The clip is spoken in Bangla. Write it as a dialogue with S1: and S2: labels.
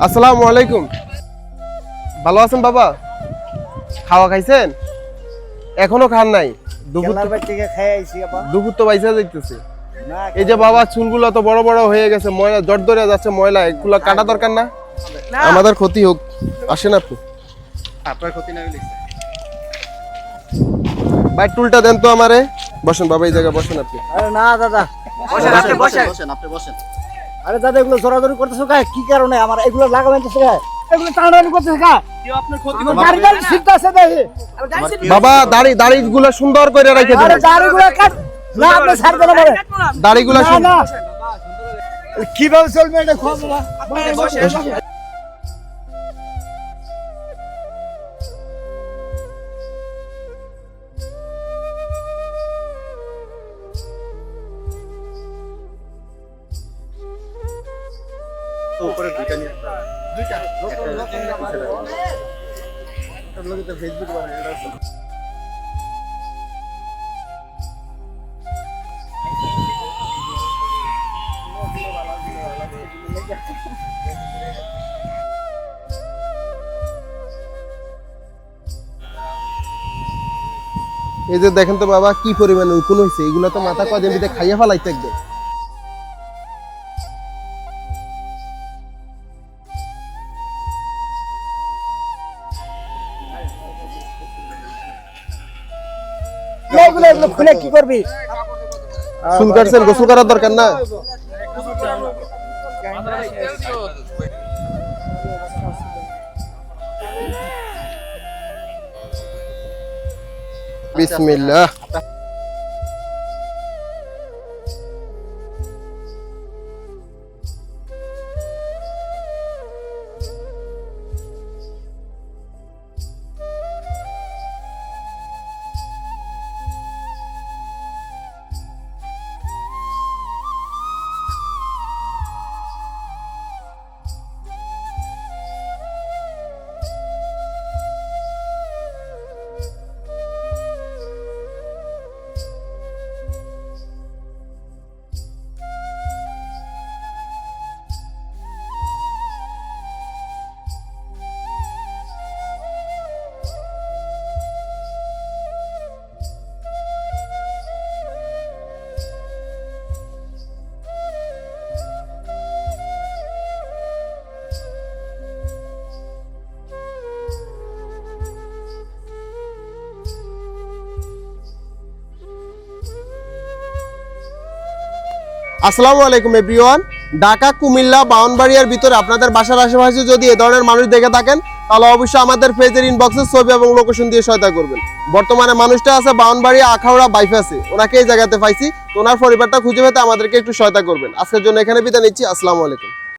S1: আসসালামু আলাইকুম। ভালো আছেন বাবা? খাওয়া খাইছেন? এখনও খান নাই? দুপুর
S2: থেকে খেয়ে আইছি
S1: দুপুর তো বাইসা যাইতেছে। এই যে বাবা চুলগুলো তো বড় বড় হয়ে গেছে ময়লা জট ধরে যাচ্ছে ময়লা এগুলো কাটা দরকার না? আমাদের ক্ষতি হোক। আসেন আপনি।
S3: আপনার ক্ষতি না
S1: ভাই টুলটা দেন তো আমারে। বসেন বাবা এই জায়গায় বসেন আপনি।
S2: আরে না দাদা।
S3: বসেন আপনি বসেন আপনি বসেন।
S2: আরে দাদা এগুলো জোরাজোরি করতেছো কা কি কারণে? আমার এগুলো লাগাবেন তো কা এগুলো টানাটানি করতেছো দেখি।
S1: বাবা দাড়ি দাড়ি গুলো সুন্দর করে রেখে
S2: আরে
S1: দেন
S2: না আপনি ছাড় দেন
S1: দাড়ি গুলো
S2: কীভাবে চলবে এটা খোয়া না
S3: উপরে দুইটা নিয়ে দুইটা। ফেসবুক বানায়
S1: এই যে দেখেন তো বাবা কি পরিমাণে উকুন হয়েছে এগুলো তো মাথা কদিন ভিতরে খাইয়া ফেলাইতে একদম।
S2: এগুলো এগুলো খুলে কি করবি?
S1: চুল কাটছেন গোসল করার দরকার না বিসমিল্লাহ। আসসালামু আলাইকুম এভরিওয়ান ঢাকা, কুমিল্লা, বাউনবাড়িয়ার ভিতরে আপনাদের বাসার আশেপাশে যদি এ ধরনের মানুষ দেখে থাকেন, তাহলে অবশ্যই আমাদের পেজের ইনবক্সে ছবি এবং লোকেশন দিয়ে সহায়তা করবেন। বর্তমানে মানুষটা আছে বাউনবাড়িয়া, আখাউড়া বাইফাসে ওনাকে এই জায়গাতে পাইছি। তো ওনার পরিবারটা খুঁজে পেতে আমাদেরকে একটু সহায়তা করবেন। আজকের জন্য এখানে বিদায় নিচ্ছি। আসসালামু আলাইকুম।